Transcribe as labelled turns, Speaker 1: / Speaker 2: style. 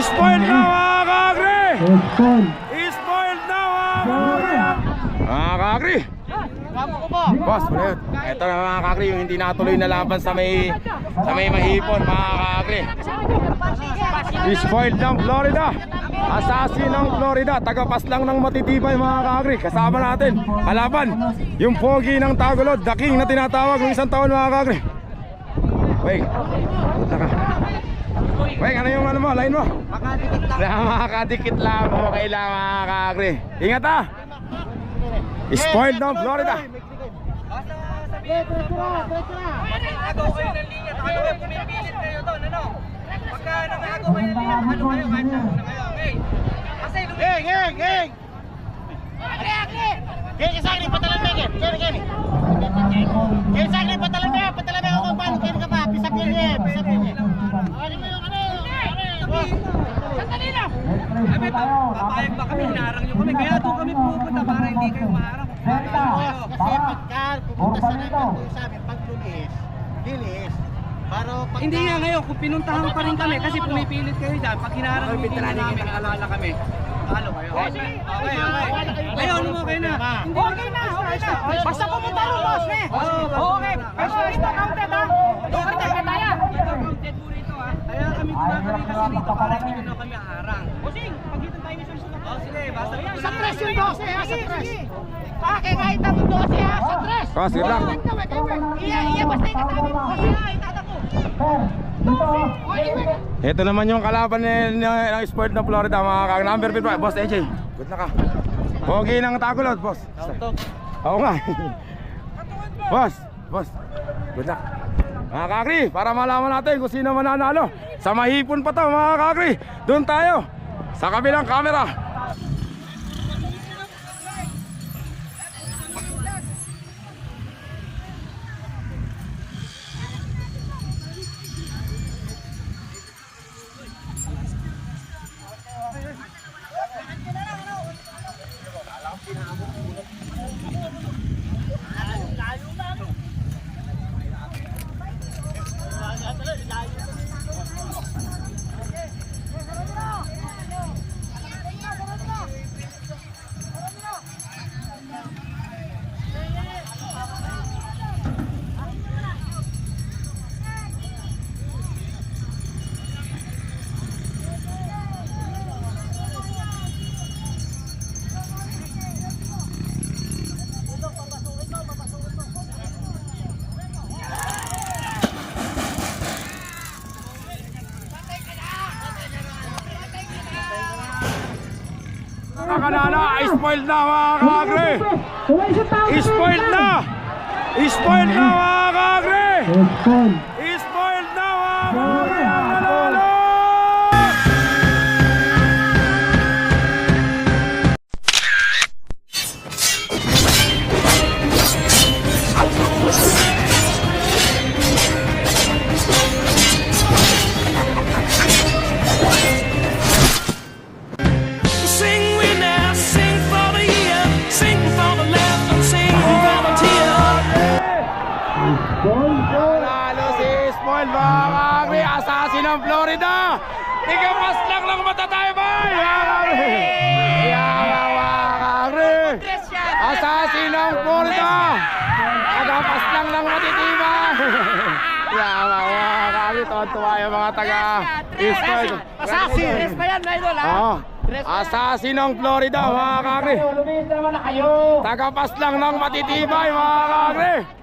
Speaker 1: Spoiled na mga!
Speaker 2: Respond.
Speaker 1: Spoiled na mga kakri! Boss, yun. Ito na mga kakri, yung hindi natuloy na laban sa may sa may mahipon mga kakri. Spoiled ng Florida. Assassin ng Florida. Tagapas lang ng matitibay mga kakri. Kasama natin. Kalaban. Yung pogi ng Tagolod. The King na tinatawag ng isang taon mga kakri. Wait. Punta Wait, ano yung ano mo? Line mo? Makakadikit lang. Okay lang mga kakri. Ingat ha. Spoiled ng Florida.
Speaker 3: Nangagaw kayo ng linya, ano kayo pumipilit kayo doon, ano? Pagka nangagaw kayo ng linya, ano kayo, kahit saan na kayo, okay? Kasi lumipit. Geng, geng, geng!
Speaker 4: Sa patalan sa akin, patalan mo yan. Patalan mo yan kung paano. Kaya ka pa. Pisap yan yan. Pisap yan yan. Ano mo yung ano? Sandali lang.
Speaker 3: Kami, pa- papayag ba kami, hinarang nyo kami, kaya doon kami pupunta para hindi kayo maharang. Kayo.
Speaker 4: Kasi pagka pupunta sa namin doon sa amin, pag lumis, lilis. Para pag...
Speaker 3: Hindi nga ngayon, kung pinuntahan pa rin kami kasi pumipilit kayo dyan, pag hinarang nyo hindi na namin alala kami. Talo kayo. Okay, okay. Ngayon, ano mo kayo na? Hindi okay na, okay na.
Speaker 4: Basta pumunta rin, boss, eh.
Speaker 3: Okay,
Speaker 4: Pero ito, counted, ha? Counted ka tayo.
Speaker 3: Counted po rito ha. Kaya kami gumagawin kasi rito para hindi nyo kami harang.
Speaker 4: Sa tres yung 12, ha? Sa tres. Ah, kaya kahit ang 12, ha? Sa tres.
Speaker 1: Ah, sige lang.
Speaker 4: Iya, iya, basta yung kasama mo. Iya, itata ko.
Speaker 1: Ito naman yung kalaban ni, ni, ng sport ng Florida mga kag number 5 boss AJ. Good na ka. Pogi ng Tagolod, boss. Oo nga. boss, boss. Good luck. Mga kakri, para malaman natin kung sino mananalo. Sa mahipon pa to mga kakri. Doon tayo. Sa kabilang camera. Mga kanana, spoiled na mga kakri. Spoiled na. Spoiled na mga kakri. Spoil mga kakri. Assassin ng Florida. Tigapas lang ng matataybay. Mga kakri. Yaman mga kakri. Assassin ng Florida. Tigapas lang ng matitibay. Yaman mga kakri. Tuwan-tuwa yung mga taga Spoil.
Speaker 4: Assassin. Tres pa yan, idol, ha?
Speaker 1: Oo. Assassin ng Florida mga kakri.
Speaker 4: Na.
Speaker 1: Tagapas lang ng matitibay mga kakri.